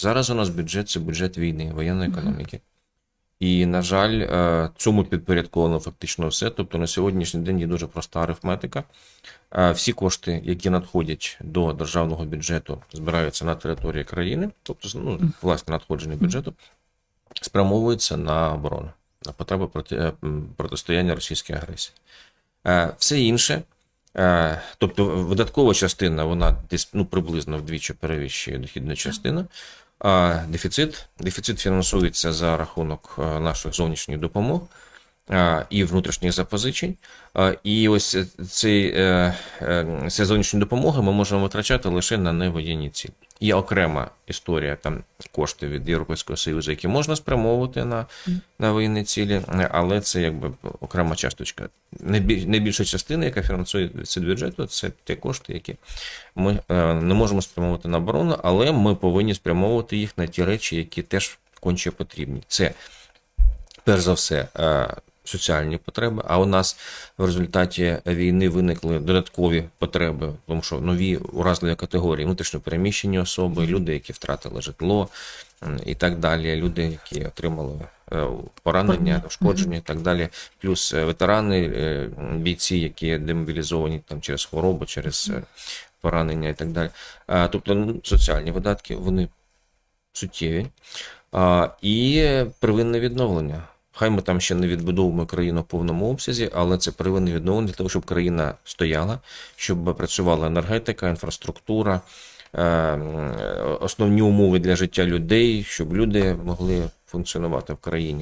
Зараз у нас бюджет це бюджет війни, воєнної економіки. І, на жаль, е, цьому підпорядковано фактично все. Тобто на сьогоднішній день є дуже проста арифметика. Е, Всі кошти, які надходять до державного бюджету, збираються на території країни, тобто ну, власне надходження бюджету, спрямовуються на оборону, на потреби проти, е, протистояння російській агресії. Все інше, тобто видаткова частина, вона десь ну, приблизно вдвічі перевищує дохідну частину. Дефіцит, дефіцит фінансується за рахунок е, наших зовнішніх допомог і внутрішніх запозичень. І ось цей, е, е, ця зовнішня допомога ми можемо витрачати лише на невоєнні цілі. Є окрема історія там кошти від Європейського Союзу, які можна спрямовувати на, на воєнні цілі, але це якби окрема часточка. Найбіль- Найбільша частина, яка фінансує від бюджету, це ті кошти, які ми е, не можемо спрямовувати на оборону, але ми повинні спрямовувати їх на ті речі, які теж конче потрібні. Це перш за все соціальні потреби. А у нас в результаті війни виникли додаткові потреби, тому що нові уразливі категорії, внутрішньопереміщені особи, люди, які втратили житло і так далі. Люди, які отримали е, поранення, ушкодження і так далі. Плюс е, ветерани, е, бійці, які демобілізовані там через хворобу, через поранення і так далі. Тобто ну, соціальні видатки вони суттєві. І первинне відновлення. Хай ми там ще не відбудовуємо країну в повному обсязі, але це первинне відновлення для того, щоб країна стояла, щоб працювала енергетика, інфраструктура, е, основні умови для життя людей, щоб люди могли функціонувати в країні.